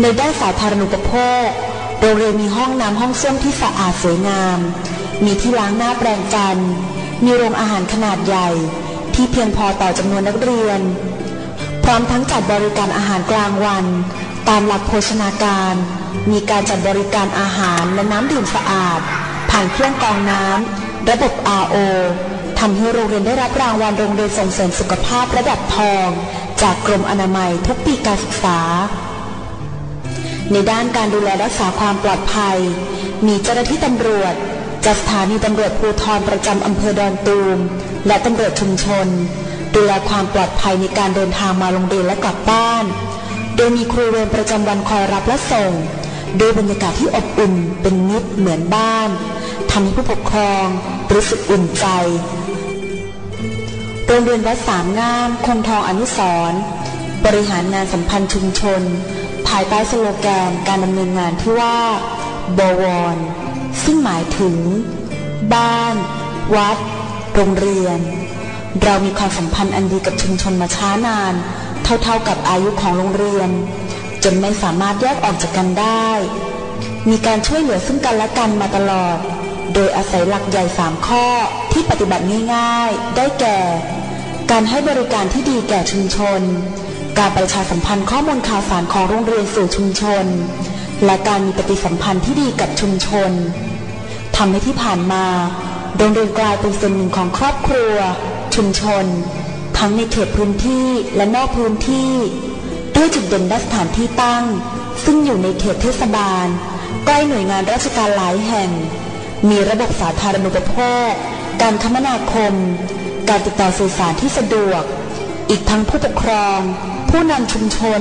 ในด้านสาธารณูปโภคโรงเรียนมีห้องน้ำห้องส้วมที่สะอาดสวยงาม มีที่ล้างหน้าแปรงฟัน มีโรงอาหารขนาดใหญ่ ที่เพียงพอต่อจำนวนนักเรียน พร้อมทั้งจัดบริการอาหารกลางวัน ตามหลักโภชนาการ มีการจัดบริการอาหารและน้ำดื่มสะอาด ผ่านเครื่องกรองน้ำระบบ RO ทำให้โรงเรียนได้รับรางวัลโรงเรียนส่งเสริมสุขภาพระดับทอง จากกรมอนามัยทุกปีการศึกษา ในด้านการดูแลรักษาความปลอดภัย มีเจ้าหน้าที่ตำรวจ จากสถานีตำรวจภูธรประจำอำเภอดอนตูม และตำรวจชุมชน ดูแลความปลอดภัยในการเดินทางมาโรงเรียนและกลับบ้าน โดยมีครูเวรประจำวันคอยรับและส่งโดยบรรยากาศที่อบอุ่นเป็นมิตรเหมือนบ้านทำให้ผู้ปกครองรู้สึกอุ่นใจโรงเรียนวัดสามงามคงทองอนุสรบริหารงานสัมพันธ์ชุมชน ภายใต้สโลแกนการดำเนินงานที่ว่าบวร ซึ่งหมายถึง บ้าน วัด โรงเรียน เรามีความสัมพันธ์อันดีกับชุมชนมาช้านาน เท่าๆกับอายุของโรงเรียน จนไม่สามารถแยกออกจากกันได้ มีการช่วยเหลือซึ่งกันและกันมาตลอด โดยอาศัยหลักใหญ่สามข้อที่ปฏิบัติง่ายๆ ได้แก่ การให้บริการที่ดีแก่ชุมชน การประชาสัมพันธ์ข้อมูลข่าวสารของโรงเรียนสู่ชุมชน และการมีปฏิสัมพันธ์ที่ดีกับชุมชนทำให้ที่ผ่านมาโรงเรียนกลายเป็นส่วนหนึ่งของครอบครัว ชุมชน ทั้งในเขตพื้นที่และนอกพื้นที่ ด้วยจุดเด่นด้านสถานที่ตั้ง ซึ่งอยู่ในเขตเทศบาล ใกล้หน่วยงานราชการหลายแห่ง มีระบบสาธารณูปโภค การคมนาคม การติดต่อสื่อสารที่สะดวก อีกทั้งผู้ปกครอง ผู้นำชุมชน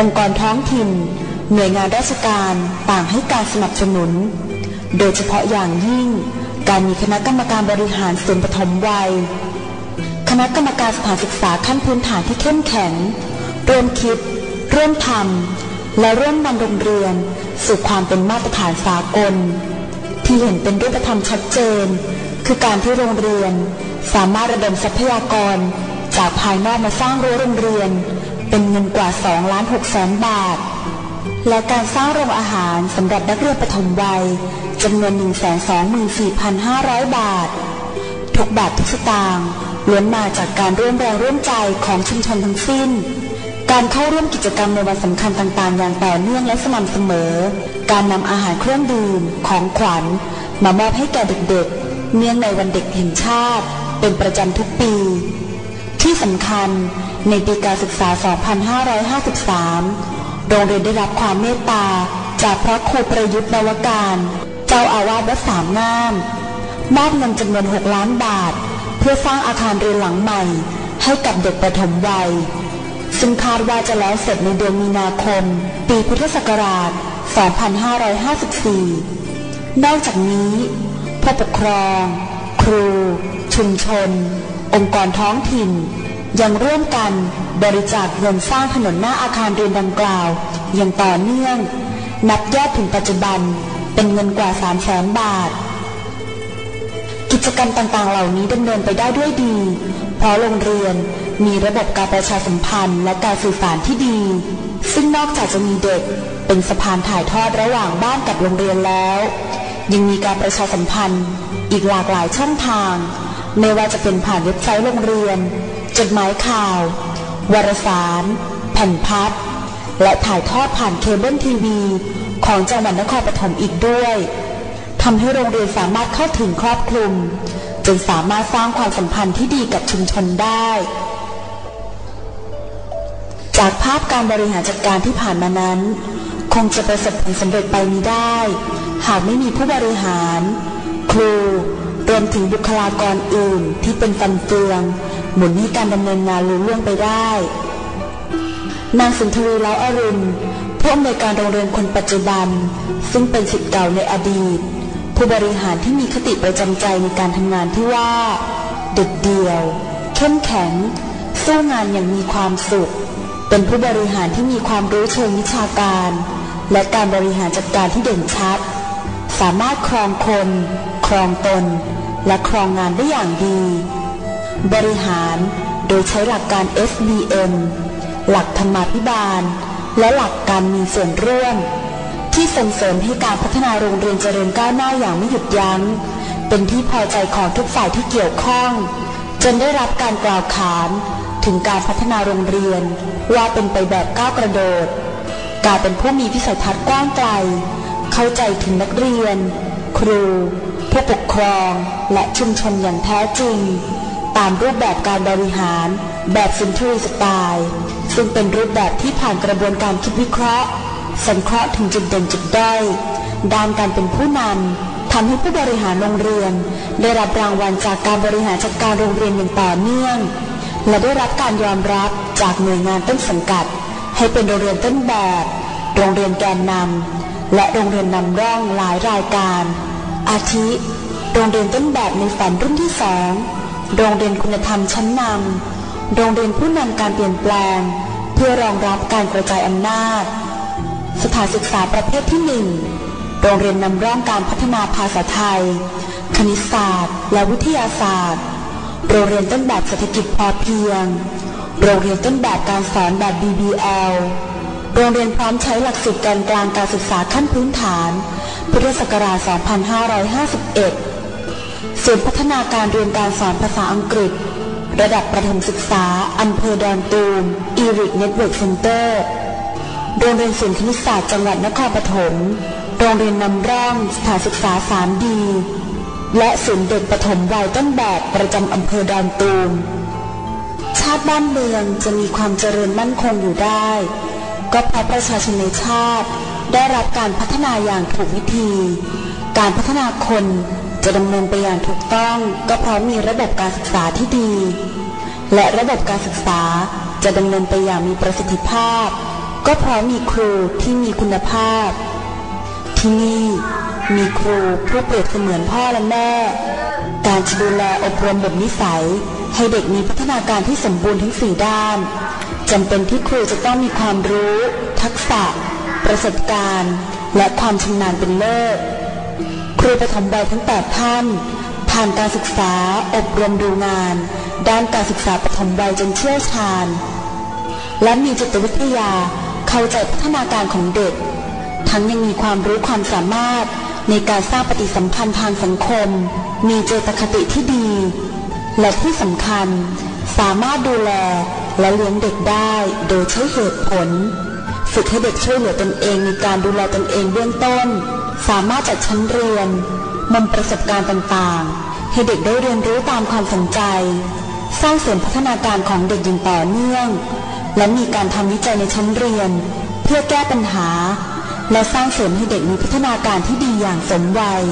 องค์กรท้องถิ่น หน่วยงานราชการต่างให้การสนับสนุน โดยเฉพาะอย่างยิ่ง การมีคณะกรรมการบริหารส่วนปฐมวัย คณะกรรมการสถานศึกษาขั้นพื้นฐานที่เข้มแข็งร่วมคิดร่วมทำและร่วมนำโรงเรียน สู่ความเป็นมาตรฐานสากล ที่เห็นเป็นรูปธรรมชัดเจน คือการที่โรงเรียนสามารถระดมทรัพยากร จากภายนอกมาสร้างรั้วโรงเรียน เป็นเงินกว่า2ล้าน6แสนบาท และการสร้างโรงอาหารสำหรับนักเรียนปฐมวัยจำนวน 124,500 บาท ทุกบาททุกสตางค์ล้วนมาจากการร่วมแรงร่วมใจของชุมชนทั้งสิ้น การเข้าร่วมกิจกรรมในวันสำคัญต่างๆ อย่างต่อเนื่องและสม่ำเสมอ การนำอาหารเครื่องดื่มของขวัญ มามอบให้แก่เด็กๆ เนื่องในวันเด็กแห่งชาติ เป็นประจำทุกปี ที่สำคัญในปีการศึกษา 2553 โรงเรียนได้รับความเมตตา จากพระครูประยุทธ์นวการ เจ้าอาวาสวัดสามงาม มอบเงินจำนวน 6 ล้านบาท เพื่อสร้างอาคารเรียนหลังใหม่ ให้กับเด็กประถมวัย ซึ่งคาดว่าจะแล้วเสร็จในเดือนมีนาคม ปีพุทธศักราช 2554 นอกจากนี้ผู้ปกครอง ครู ชุมชน องค์กรท้องถิ่น ยังร่วมกันบริจาคเงินสร้างถนนหน้าอาคารเรียนดังกล่าว อย่างต่อเนื่อง นับยอดถึงปัจจุบันเป็นเงินกว่า3 0 0แสนบาท กิจกรรมต่างๆ เหล่านี้ดำเนินไปได้ด้วยดี เพราะโรงเรียนมีระบบการประชาสัมพันธ์และการสื่อสารที่ดี ซึ่งนอกจากจะมีเด็กเป็นสะพานถ่ายทอดระหว่างบ้านกับโรงเรียนแล้ว ยังมีการประชาสัมพันธ์อีกหลากหลายช่องทาง ไม่ว่าจะเป็นผ่านเว็บไซต์โรงเรียน จดหมายข่าว วารสาร แผ่นพัดและถ่ายทอดผ่านเคเบิลทีวี ของจังหวัดนครปฐมอีกด้วยทำให้โรงเรียนสามารถเข้าถึงครอบคลุมจนสามารถสร้างความสัมพันธ์ที่ดีกับชุมชนได้ จากภาพการบริหารจัดการที่ผ่านมานั้น คงจะประสบผลสำเร็จไปมิได้ หากไม่มีผู้บริหาร ครู รวมถึงบุคลากรอื่นที่เป็นฟันเฟือง หมุนให้การดำเนินงานลุล่วงไปได้ นางสุนทรีเล้าอรุณผู้อำนวยการโรงเรียนคนปัจจุบัน ซึ่งเป็นสิทธิ์เก่าในอดีต ผู้บริหารที่มีคติประจำใจในการทำงานที่ว่าเด็ดเดี่ยว เข้มแข็ง สู้งานอย่างมีความสุข เป็นผู้บริหารที่มีความรู้เชิงวิชาการ และการบริหารจัดการที่เด่นชัด สามารถครองคน รองตนและครองงานได้อย่างดี บริหารโดยใช้หลักการ SBM หลักธรรมาภิบาล และหลักการมีส่วนร่วม ที่ส่งเสริมให้การพัฒนาโรงเรียนเจริญก้าวหน้าอย่างไม่หยุดยัง้ง เป็นที่พอใจของทุกฝ่ายที่เกี่ยวข้อง จนได้รับการกล่าวขานถึงการพัฒนาโรงเรียนว่าเป็นไปแบบก้าวกระโดด การเป็นผู้มีวิสัยทัศน์กว้างไกล เข้าใจถึงนักเรียน ครู ผู้ปกครองและชุมชนอย่างแท้จริง ตามรูปแบบการบริหาร แบบซินทรีสไตล์ซึ่งเป็นรูปแบบที่ผ่านกระบวนการคิดวิเคราะห์สังเคราะห์ถึงจุดเด่นจุดด้อยด้านการเป็นผู้นำทำให้ผู้บริหารโรงเรียน ได้รับรางวัลจากการบริหารจัดการโรงเรียนอย่างต่อเนื่อง และได้รับการยอมรับจากหน่วยงานต้นสังกัด ให้เป็นโรงเรียนต้นแบบ โรงเรียนแกนนำ และโรงเรียนนำร่องหลายรายการ อาทิ โรงเรียนต้นแบบในฝันรุ่นที่สองโรงเรียนคุณธรรมชั้นนำโรงเรียนผู้นำการเปลี่ยนแปลง เพื่อรองรับการกระจายอำนาจ สถานศึกษาประเภทที่หนึ่งโรงเรียนนำร่องการพัฒนาภาษาไทย คณิตศาสตร์ และวิทยาศาสตร์ โรงเรียนต้นแบบเศรษฐกิจพอเพียง โรงเรียนต้นแบบการสอนแบบ BBL โรงเรียนพร้อมใช้หลักสูตรการกลางการศึกษาขั้นพื้นฐาน พุทธศักราช 2551 ศูนย์พัฒนาการเรียนการสอนภาษาอังกฤษ ระดับประถมศึกษา อำเภอดอนตูมอีริกเน็ตเวิร์กเซ็นเตอร์โรงเรียนศิลป์คณิตศาสตร์จังหวัดนครปฐม โรงเรียนนำร่องสถานศึกษาสามดีและศูนย์เด็กปฐมวัยต้นแบบประจำอำเภอดอนตูม ชาติบ้านเมืองจะมีความเจริญมั่นคงอยู่ได้ ก็เพราะประชาชนในชาติได้รับการพัฒนาอย่างถูกวิธี การพัฒนาคนจะดำเนินไปอย่างถูกต้องก็เพราะมีระบบการศึกษาที่ดี และระบบการศึกษาจะดำเนินไปอย่างมีประสิทธิภาพ ก็เพราะมีครูที่มีคุณภาพ ที่นี่มีครูผู้เปรียบเสมือนพ่อและแม่ การจะดูแลอบรมบ่มนิสัย ให้เด็กมีพัฒนาการที่สมบูรณ์ทั้งสี่ด้าน จำเป็นที่ครูจะต้องมีความรู้ ทักษะ ประสบการณ์ และความชำนาญเป็นเลิศครูประถมวัยทั้งแปดท่าน ผ่านการศึกษาอบรมดูงาน ด้านการศึกษาปฐมวัยจนเชี่ยวชาญ และมีจิตวิทยาเข้าใจพัฒนาการของเด็ก ทั้งยังมีความรู้ความสามารถในการสร้างปฏิสัมพันธ์ทางสังคม มีเจตคติที่ดี และที่สำคัญสามารถดูแล และเลี้ยงเด็กได้โดยใช้เหตุผล ฝึกให้เด็กช่วยเหลือตนเองในการดูแลตนเองเบื้องต้น สามารถจัดชั้นเรียนนำประสบการณ์ต่างๆ ให้เด็กได้เรียนรู้ตามความสนใจ สร้างเสริมพัฒนาการของเด็กอย่างต่อเนื่อง และมีการทำวิจัยในชั้นเรียน เพื่อแก้ปัญหา และสร้างเสริมให้เด็กมีพัฒนาการที่ดีอย่างสมวัย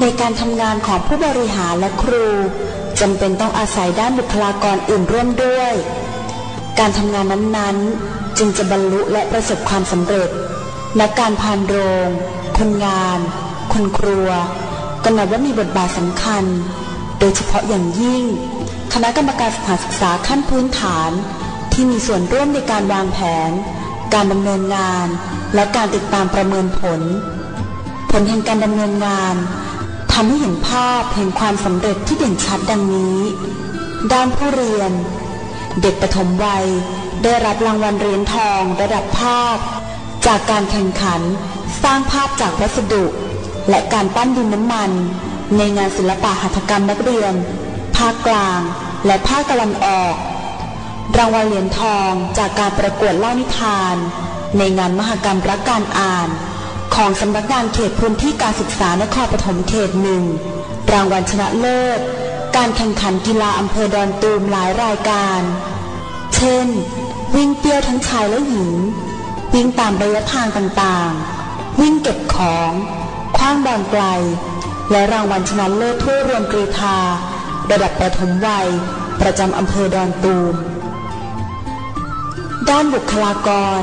ในการทำงานของผู้บริหารและครู จำเป็นต้องอาศัยด้านบุคลากรอื่นร่วมด้วย การทำงานนั้นๆ จึงจะบรรลุและประสบความสำเร็จและการพานโรง คนงาน คนครัวก็นับว่ามีบทบาทสำคัญ โดยเฉพาะอย่างยิ่ง คณะกรรมการสถานศึกษาขั้นพื้นฐาน ที่มีส่วนร่วมในการวางแผน การดำเนินงาน และการติดตามประเมินผล ผลแห่งการดำเนินงานำให้เห็นภาพเห็นความสำเร็จที่เด่นชัดดังนี้ ด้านผู้เรียน เด็กปฐมวัยได้รับรางวัลเหรียญทองระดับภาพจากการแข่งขันสร้างภาพจากวัสดุ และการปั้นดินน้ำมัน ในงานศิลปะหัตถกรรมนักเรียน ภาคกลาง และภาคตะวันออก รางวัลเหรียญทองจากการประกวดเล่านิทาน ในงานมหกรรมรักการอ่าน ของสำนักงานเขตพื้นที่การศึกษานครปฐมเขตหนึ่งรางวัลชนะเลิศ การแข่งขันกีฬาอำเภอดอนตูมหลายรายการ เช่น วิ่งเปี้ยวทั้งชายและหญิง วิ่งตามระยะทางต่างๆ วิ่งเก็บของ คว้างบอลไกล และรางวัลชนะเลิศทั่วรวมกรีธาระดับประถมวัย ประจำอำเภอดอนตูม ด้านบุคลากร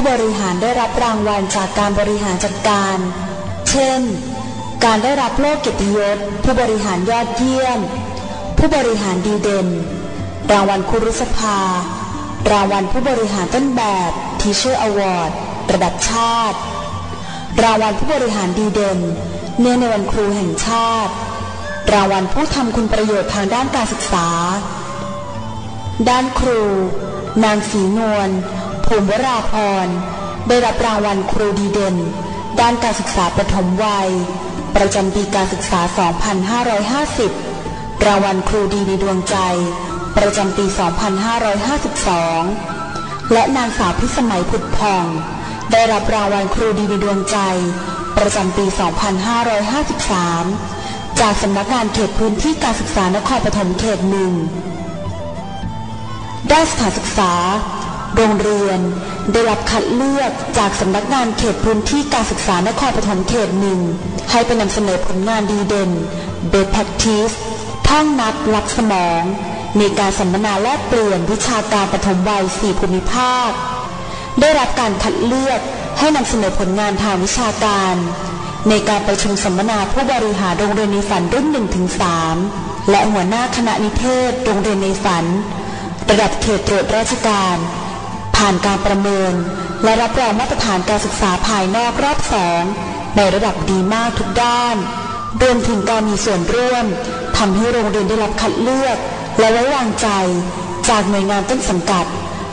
ผู้บริหารได้รับรางวัลจากการบริหารจัดการ เช่น การได้รับโล่เกียรติยศผู้บริหารยอดเยี่ยม ผู้บริหารดีเด่น รางวัลครุสภา รางวัลผู้บริหารต้นแบบ Teacher Award ระดับชาติ รางวัลผู้บริหารดีเด่น เนื่องในวันครูแห่งชาติ รางวัลผู้ทำคุณประโยชน์ทางด้านการศึกษา ด้านครู นางศรีนวล ภูมิวราพร ได้รับรางวัลครูดีเด่น ด้านการศึกษาประถมวัย ประจำปีการศึกษา 2550 รางวัลครูดีในดวงใจ ประจำปี 2552 และนางสาวพิสมัยผุดพอง ได้รับรางวัลครูดีในดวงใจ ประจำปี 2553 จากสำนักงานเขตพื้นที่การศึกษานครปฐมเขตหนึ่งด้านสถานศึกษา โรงเรียน ได้รับคัดเลือกจากสำนักงานเขตพื้นที่การศึกษานครปฐมเขตหนึ่ง ให้ไปนำเสนอผลงานดีเด่น Best Practice ท่องนับลักสมองในการสัมมนาแลกเปลี่ยนวิชาการปฐมวัยสี่ภูมิภาค ได้รับการคัดเลือกให้นำเสนอผลงานทางวิชาการ ในการประชุมสัมมนาผู้บริหารโรงเรียนในฝันรุ่นหนึ่งถึงสามและหัวหน้าคณะนิเทศโรงเรียนในฝัน ระดับเขตตรวจราชการ ผ่านการประเมิน และรับรองมาตรฐานการศึกษาภายนอกรอบสองในระดับดีมากทุกด้านรวมถึงการมีส่วนร่วมทำให้โรงเรียนได้รับคัดเลือก และไว้วางใจ จากหน่วยงานต้นสังกัด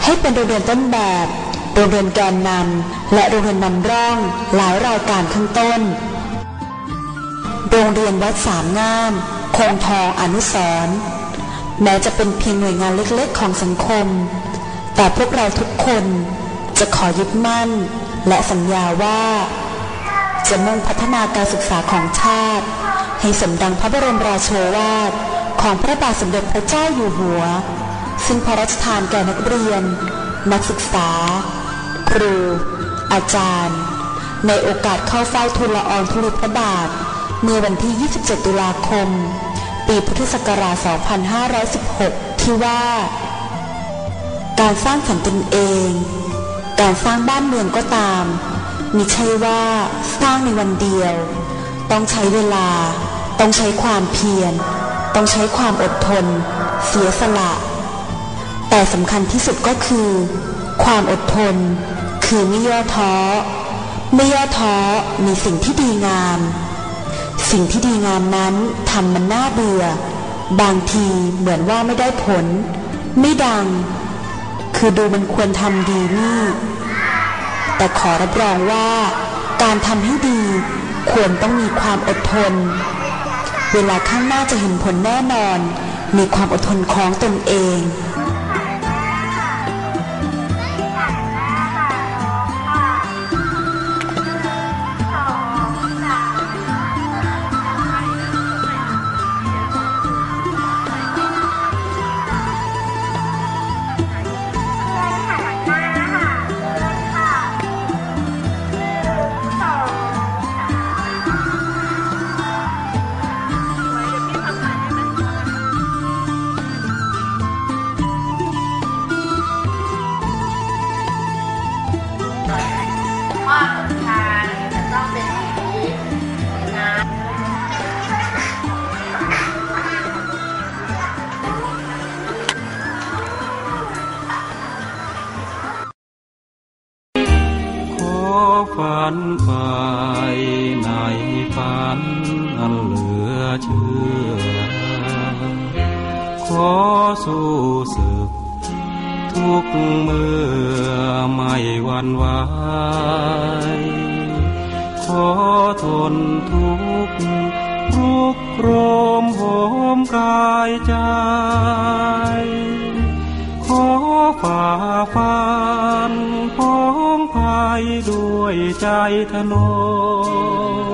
ให้เป็นโรงเรียนต้นแบบ โรงเรียนแกนนำและโรงเรียนนำร่องหลายรายการข้างต้น โรงเรียนวัดสามงามคงทองอนุสรแม้จะเป็นเพียงหน่วยงานเล็กๆของสังคม แต่พวกเราทุก คนจะขอยึดมั่น และสัญญาว่า จะมุ่งพัฒนาการศึกษาของชาติ ให้สมดังพระบรมราโชวาทของพระบาทสมเด็จพระเจ้าอยู่หัว ซึ่งพระราชทานแก่นักเรียน นักศึกษา ครู อาจารย์ ในโอกาสเข้าเฝ้าทูลละอองธุลพระบาทเมื่อวันที่ 27 ตุลาคม ปีพุทธศักราช 2516 ที่ว่า การสร้างสรรค์ตนเอง การสร้างบ้านเมืองก็ตาม มิใช่ว่าสร้างในวันเดียว ต้องใช้เวลา ต้องใช้ความเพียร ต้องใช้ความอดทน เสียสละ แต่สำคัญที่สุดก็คือ ความอดทน คือไม่ย่อท้อ ไม่ย่อท้อมีสิ่งที่ดีงาม สิ่งที่ดีงามนั้นทำมันน่าเบื่อ บางทีเหมือนว่าไม่ได้ผล ไม่ดัง คือดูมันควรทำดีนี่ แต่ขอรับรองว่า การทำให้ดีควรต้องมีความอดทน เวลาข้างหน้าจะเห็นผลแน่นอน มีความอดทนของตนเอง กายใจ ขอฝ่าฟันพ้องภัยด้วยใจทนง